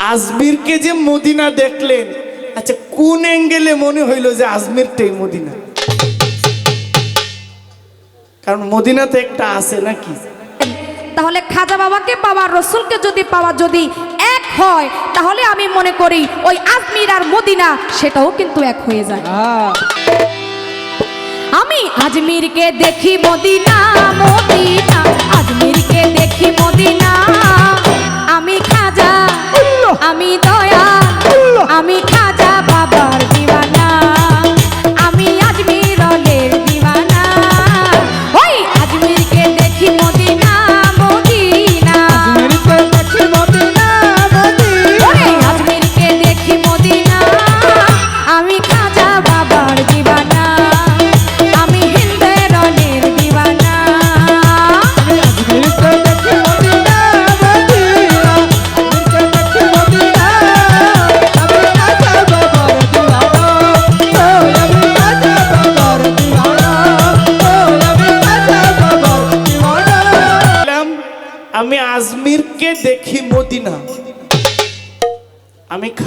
আজমিরকে যে মদিনা দেখলেন আচ্ছা কোন অ্যাঙ্গেলে মনে হইল যে আজমিরটাই মদিনা? কারণ মদিনাতে একটা আছে নাকি? তাহলে খাজা বাবাকে পাওয়া রসুলকে যদি পাওয়া যদি এক হয় তাহলে আমি মনে করি ওই আজমির আর মদিনা সেটাও কিন্তু এক হয়ে যায়। আমি আজমিরকে দেখি মদিনা মদিনা আজমিরকে দেখি মদিনা। আমি দয়া আমি খাজা বাবার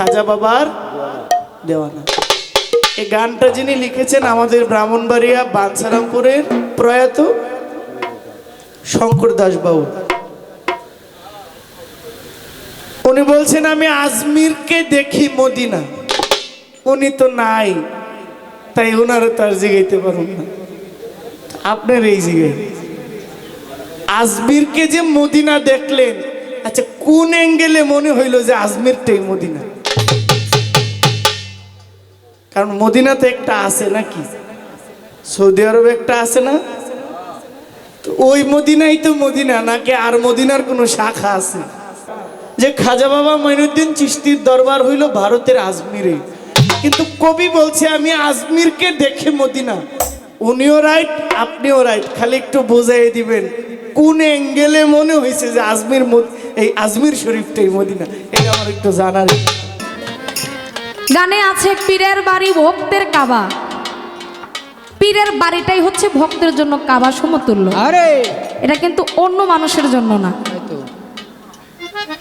খাজা বাবার দেওয়ানা। এই গানটা যিনি লিখেছেন আমাদের ব্রাহ্মণবাড়িয়া বাঞ্ছারামপুরের প্রয়াত শঙ্কর দাসবাবু উনি বলছেন, আমি আজমিরকে দেখি মদিনা। উনি তো নাই, তাই ওনারও তার জিগাইতে পারুন না। আপনার এই জিগাই। আজমিরকে যে মদিনা দেখলেন আচ্ছা কোন অ্যাঙ্গেলে মনে হইল যে আজমিরটাই মদিনা? কারণ মদিনাতে একটা আছে নাকি? সৌদি আরবে একটা আছে না? তো ওই মদিনাই তো মদিনা, নাকি আর মদিনার কোনো শাখা আছে? যে খাজা বাবা মঈনুদ্দিন চিস্তির দরবার হইল ভারতের আজমিরে। কিন্তু কবি বলছে, আমি আজমিরকে দেখে মদিনা। উনিও রাইট আপনিও রাইট খালি একটু বোঝাই দিবেন, কোন অ্যাঙ্গেলে মনে হয়েছে যে আজমির এই আজমির শরীফটাই মদিনা? এটা আমার একটু জানার। গানে আছে পীরের বাড়ি ভক্তের কাবা। পীরের বাড়িটাই হচ্ছে ভক্তের জন্য কাবা সমতুল্য। আরে! এটা কিন্তু অন্য মানুষের জন্য না।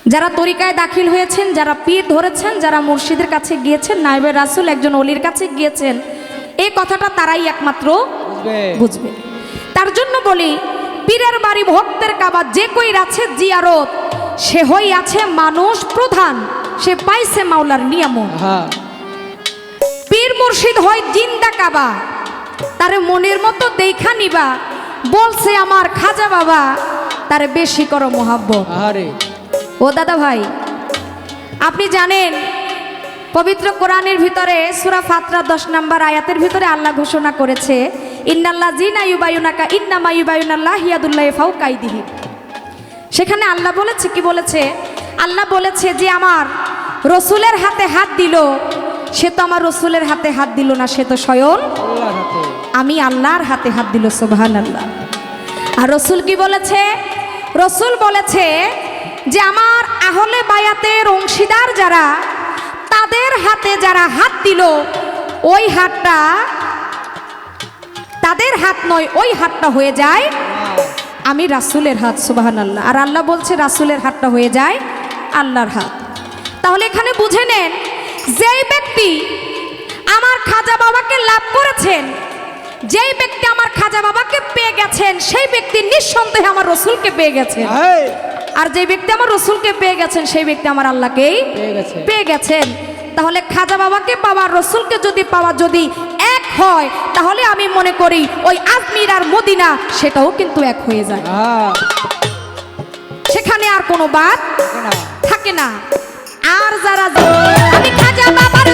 যারা তরিকায় দাখিল হয়েছেন যারা পীর ধরেছেন যারা মুর্শিদের কাছে গিয়েছেন নাইবের রাসুল একজন অলির কাছে গিয়েছেন এই কথাটা তারাই একমাত্র বুঝবে। তার জন্য বলি পীরের বাড়ি ভক্তের কাবা যে কই আছে জিয়ারত সে হই আছে মানুষ প্রধান সে পাইছে মাওলার নিয়ামত। হ্যাঁ। পীর মুর্শিদ হয় জিন্দা কাবা। তারে মনের মতো দেখা নিবা। বলছে আমার খাজা বাবা তারে বেশি করো মোহাব্বত। ও দাদা ভাই আপনি জানেন পবিত্র কোরআনের ভিতরে সুরা ফাতরা দশ নম্বর আয়াতের ভিতরে আল্লাহ ঘোষণা করেছে ইন্নাল্লাহ জিনা ইউবায়ুনাকা ইন্নামা ইউবায়ুনাল্লাহ হিয়াদুল্লাহ ফাউ কাইদিহি। সেখানে আল্লাহ বলেছে কি বলেছে? আল্লাহ বলেছে যে আমার রসুলের হাতে হাত দিল সে তো আমার রসুলের হাতে হাত দিল না সে তো স্বয়ং আমি আল্লাহর হাতে হাত দিল সোবাহান আল্লাহ আর রসুল কি বলেছে? রসুল বলেছে যে আমার আহলে বায়াতের অংশীদার যারা তাদের হাতে যারা হাত দিল ওই হাতটা তাদের হাত নয় ওই হাতটা হয়ে যায় আমি রাসুলের হাত সুবাহান আল্লাহ আর আল্লাহ বলছে রাসুলের হাতটা হয়ে যায় আল্লাহর হাত। তাহলে এখানে বুঝে নেন যেই ব্যক্তি আমার খাজা বাবাকে লাভ করেছেন যেই ব্যক্তি আমার খাজা বাবাকে পেয়ে গেছেন সেই ব্যক্তি নিঃসন্দেহে আমার রসুলকে পেয়ে গেছেন। আর যে ব্যক্তি আমার রসুলকে পেয়ে গেছেন সেই ব্যক্তি আমার আল্লাহকেই পেয়ে গেছেন। তাহলে খাজা বাবাকে পাওয়া রসুলকে যদি পাওয়া যদি এক হয় তাহলে আমি মনে করি ওই আজমির আর মদিনা সেটাও কিন্তু এক হয়ে যায়। সেখানে আর কোনো বাদ থাকে না। আর যারা আমি খাজা বাবার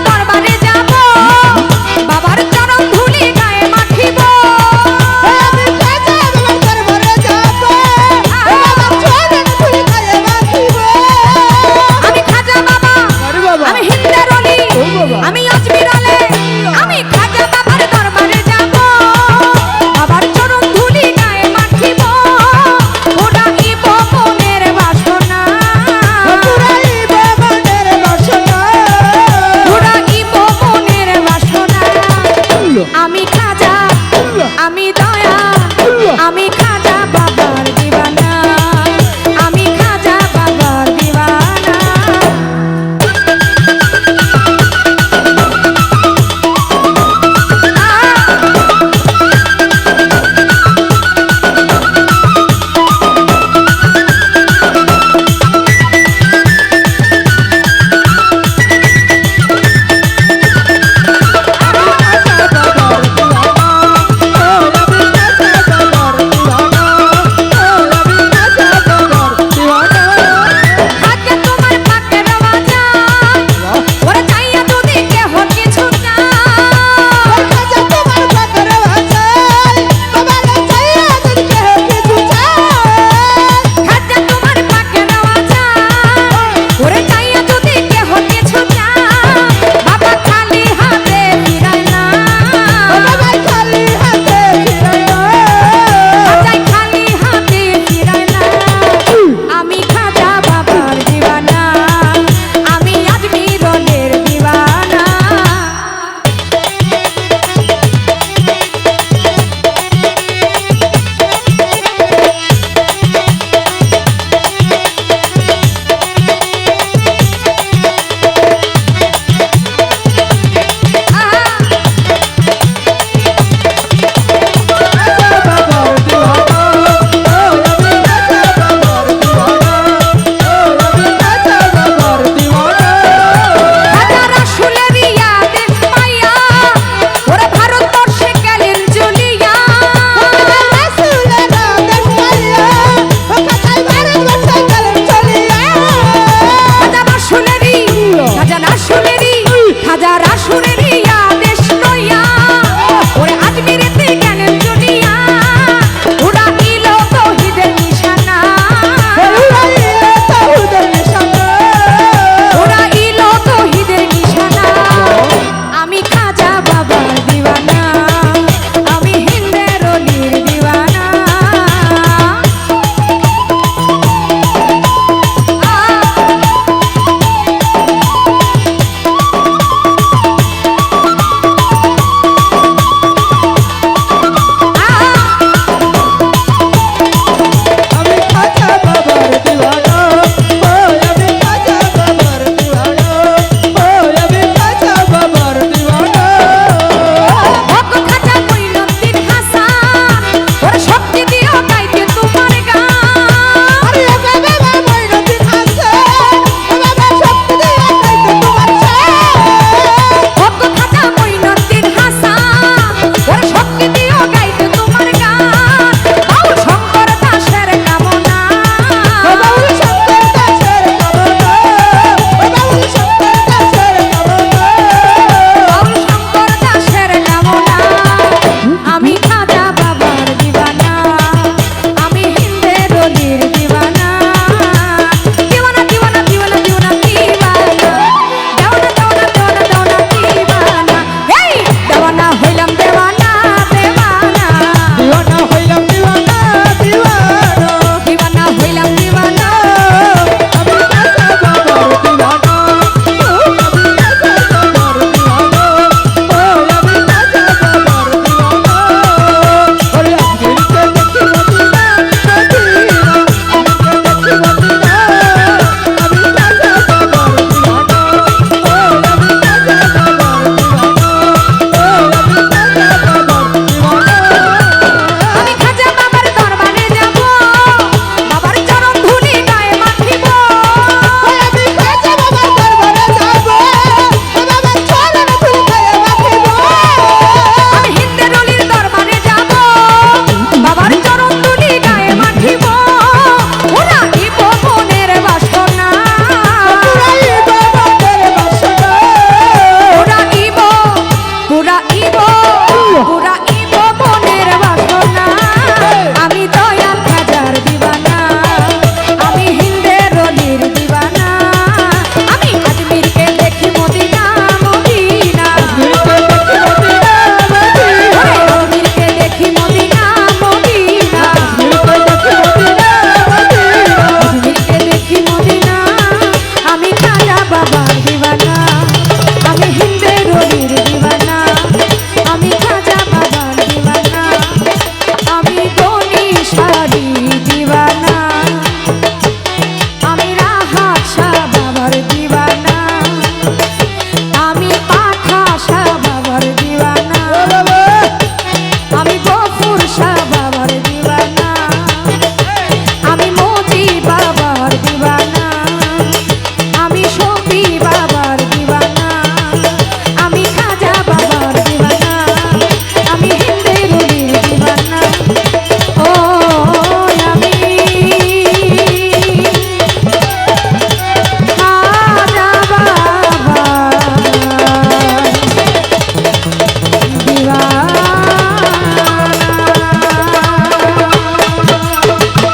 দেওয়া